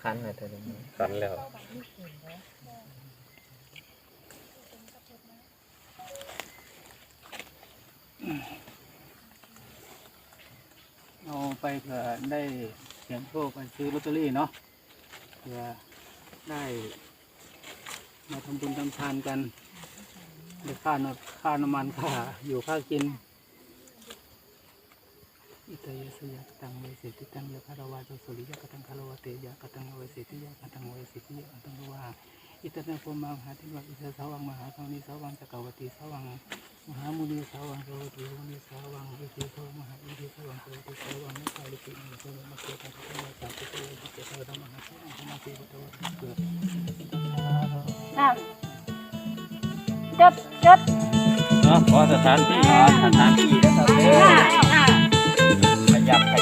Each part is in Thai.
คันนะเธอเดี๋ยวนี้ขันแล้วเอาไปเผื่อได้เสียงโชคไปซื้อลอตเตอรี่เนาะเผื่อได้มาทำบุญทำทานกันได้ค่าน้ำค่าน้ำมันค่าอยู่ค่ากิน ตยสยะกตังเวสิติตังยะคารวะโตสุริยะกตังคารวะเตยะกตังเวสิติยะกตังเวสิติยะกตังวะอิตนะพมามหาธิวัอิสสาวังมหาสวังนิสาวังจักรวติสาวังมหามุนีสาวังสวัสดีมุนีสาวังวิเศษสาวังมหาอิทธิสาวังสวัสดีสาวังนิสาลิปิมิโสมะเกตังสัมมาสัมพุทโธวิเศษธรรมหาสังฆมาสีพุทโธเกิดนั่นจดจดเนาะขอสถานที่ขอสถานที่นะครับ เด้อข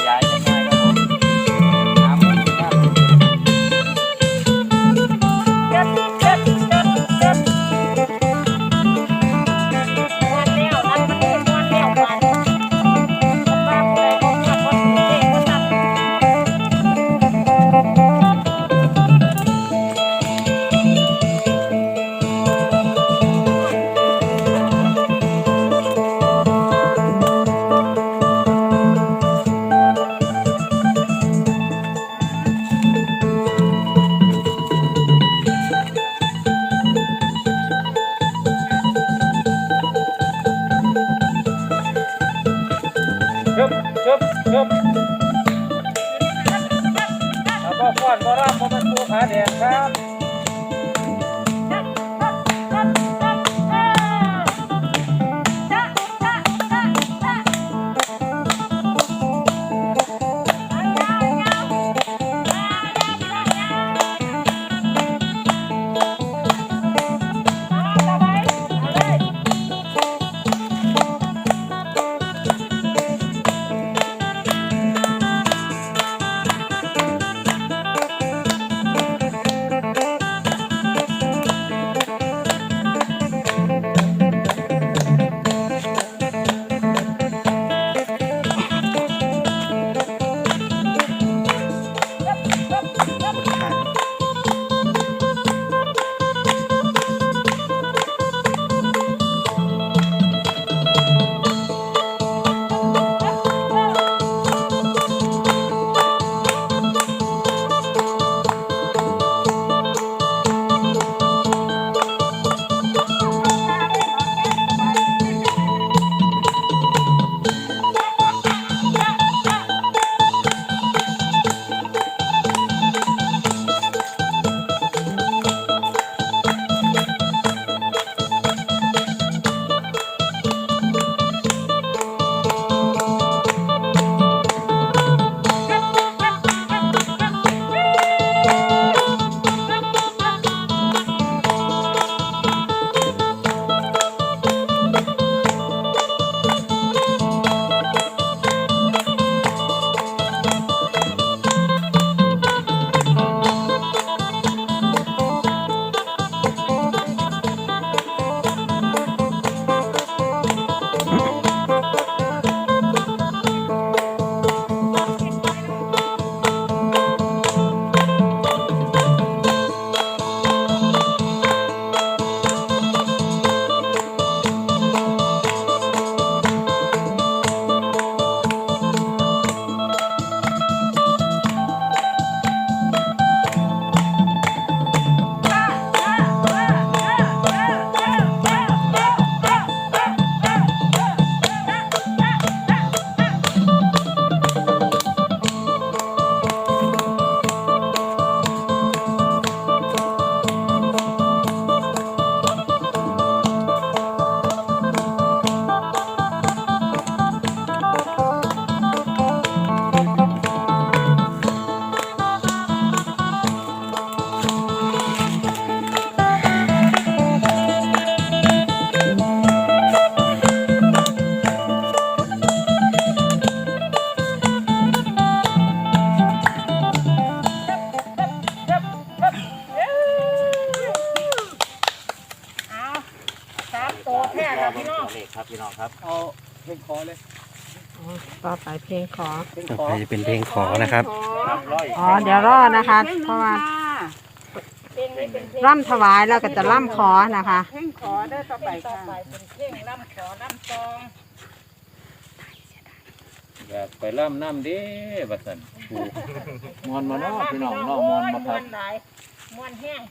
บ่รำบ่มันปูขาแดงครับ ครับพี่น้องครับ เอาเพลงคอเลยโอ้ต่อไปเพลงขอต่อไปจะเป็นเพลงขอนะครับนับร้อยอ๋อ เดี๋ยวรอนะคะ เพราะว่าเพลงนี้เป็นเพลงร่ำถวายแล้วก็จะร่ำขอนะคะ เพลงขอได้ต่อไปต่อไปเป็นเพลงร่ำขอร่ำซองอยากไปล่ำน้ำเด้บัดสันปูมวนมาเนาะพี่น้องเนาะมวนมาครับวนหลายมวนแห้ง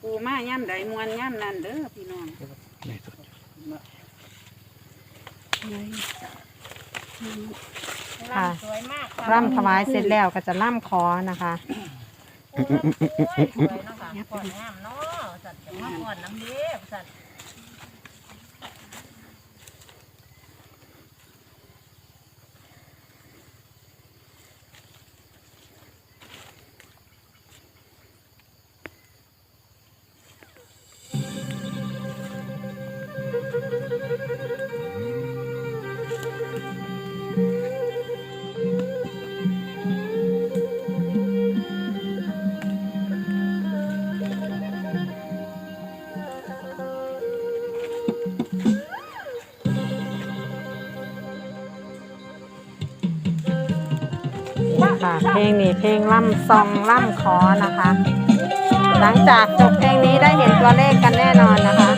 ปูมาย่ำใดมวนย่ำนั่นเด้อพี่น้อง ค่ะร่ำสวยมากค่ะร่ำถวายเสร็จแล้วก็จะร่ำขอนะคะ โอ้ยสวยเนาะค่ะก่อนงามเนาะสัตว์จะมาก่อนน้ำเด้อสัตว์ ค่ะเพลงนี้เพลงล่ำซองล่ำขอนะคะ หลังจากจบเพลงนี้ได้เห็นตัวเลขกันแน่นอนนะคะ